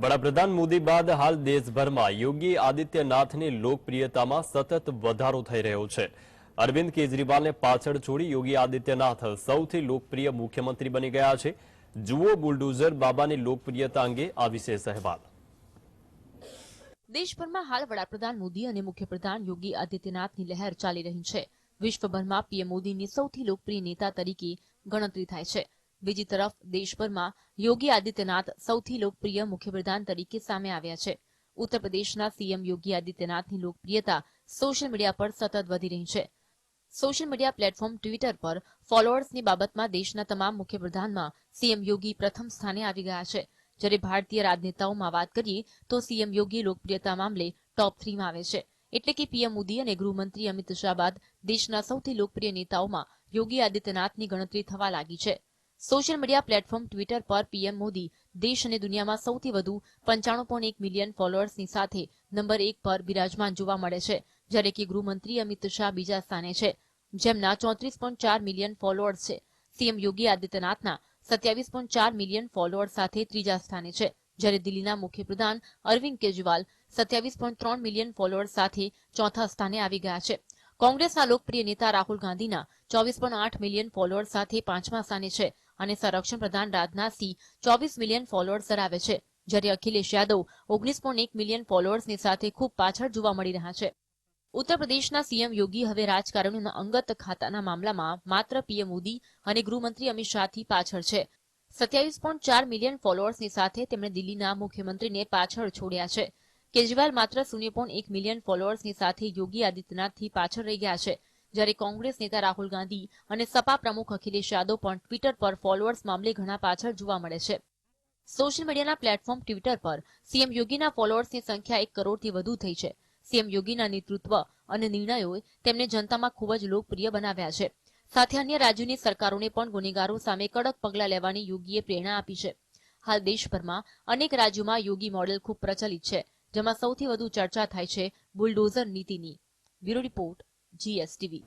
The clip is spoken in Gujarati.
વડાપ્રધાન મોદી બાદ હાલ દેશભરમાં યોગી આદિત્યનાથની લોકપ્રિયતામાં સતત વધારો થઈ રહ્યો છે. અરવિંદ કેજરીવાલને પાછળ છોડી યોગી આદિત્યનાથ સૌથી લોકપ્રિય મુખ્યમંત્રી બની ગયા છે. જુઓ બુલડોઝર બાબાની લોકપ્રિયતા અંગે આ વિશેષ અહેવાલ. દેશભરમાં હાલ વડાપ્રધાન મોદી અને મુખ્યપ્રધાન યોગી આદિત્યનાથની લહેર ચાલી રહી છે. વિશ્વભરમાં પીએમ મોદીની સૌથી લોકપ્રિય નેતા તરીકે ગણતરી થાય છે. બીજી તરફ દેશભરમાં યોગી આદિત્યનાથ સૌથી લોકપ્રિય મુખ્યપ્રધાન તરીકે સામે આવ્યા છે. ઉત્તર પ્રદેશના સીએમ યોગી આદિત્યનાથની લોકપ્રિયતા સોશિયલ મીડિયા પર સતત વધી રહી છે. સોશિયલ મીડિયા પ્લેટફોર્મ ટ્વિટર પર ફોલોઅર્સની બાબતમાં દેશના તમામ મુખ્યપ્રધાનમાં સીએમ યોગી પ્રથમ સ્થાને આવી ગયા છે. જ્યારે ભારતીય રાજનેતાઓમાં વાત કરીએ તો સીએમ યોગી લોકપ્રિયતા મામલે ટોપ થ્રીમાં આવે છે. એટલે કે પીએમ મોદી અને ગૃહમંત્રી અમિત શાહ બાદ દેશના સૌથી લોકપ્રિય નેતાઓમાં યોગી આદિત્યનાથની ગણતરી થવા લાગી છે. સોશિયલ મીડિયા પ્લેટફોર્મ ટ્વિટર પર પીએમ મોદી, દેશ અને દુનિયામાં સૌથી વધુ પંચાણું એક મિલિયન ફોલોઅર્સની સાથે નંબર એક પર બિરાજમાન જોવા મળે છે, જ્યારે કે ગૃહમંત્રી અમિત શાહ બીજા સ્થાને છે, જેમના ચોત્રીસ ચાર મિલિયન ફોલોઅર્સ છે. સીએમ યોગી આદિત્યનાથના સત્યાવીસ પોઈન્ટ ચાર મિલિયન ફોલોઅર્સ સાથે ત્રીજા સ્થાને છે, જ્યારે દિલ્હીના મુખ્યપ્રધાન અરવિંદ કેજરીવાલ સત્યાવીસ ત્રણ મિલિયન ફોલોઅર્સ સાથે ચોથા સ્થાને આવી ગયા છે. કોંગ્રેસના લોકપ્રિય નેતા રાહુલ ગાંધીના ચોવીસ આઠ મિલિયન ફોલોઅર્સ સાથે પાંચમા સ્થાને છે અને સંરક્ષણ પ્રધાન રાજનાથસિંહ ચોવીસ મિલિયન ફોલોઅર્સ ધરાવે છે. જ્યારે અખિલેશ યાદવ ઓગણીસ મિલિયન ફોલોઅર્સની સાથે ખૂબ પાછળ જોવા મળી રહ્યા છે. ઉત્તર પ્રદેશના સીએમ યોગી હવે રાજકારણીના અંગત ખાતાના મામલામાં માત્ર પીએમ મોદી અને ગૃહમંત્રી અમિત શાહથી પાછળ છે. સત્યાવીસ પોઈન્ટ ચાર મિલિયન ફોલોઅર્સની સાથે તેમણે દિલ્હીના મુખ્યમંત્રીને પાછળ છોડ્યા છે. કેજરીવાલ માત્ર શૂન્ય પોઈન્ટ એક મિલિયન ફોલોઅર્સની સાથે યોગી આદિત્યનાથથી પાછળ રહી ગયા છે. જ્યારે કોંગ્રેસ નેતા રાહુલ ગાંધી અને સપા પ્રમુખ અખિલેશ યાદવ પણ ટ્વિટર પર ફોલોઅર્સ મામલે ઘણા પાછળ જોવા મળે છે. સોશિયલ મીડિયાના પ્લેટફોર્મ ટ્વિટર પર સીએમ યોગીના ફોલોઅર્સની સંખ્યા એક કરોડથી વધુ થઈ છે. સીએમ યોગીના નેતૃત્વ અને નિર્ણયોએ તેમને જનતામાં ખૂબ જ લોકપ્રિય બનાવ્યા છે. સાથે અન્ય રાજ્યોની સરકારોને પણ ગુનેગારો સામે કડક પગલાં લેવાની યોગીએ પ્રેરણા આપી છે. હાલ દેશભરમાં અનેક રાજ્યોમાં યોગી મોડેલ ખૂબ પ્રચલિત છે, જેમાં સૌથી વધુ ચર્ચા થાય છે બુલડોઝર નીતિની. Bureau report GSTV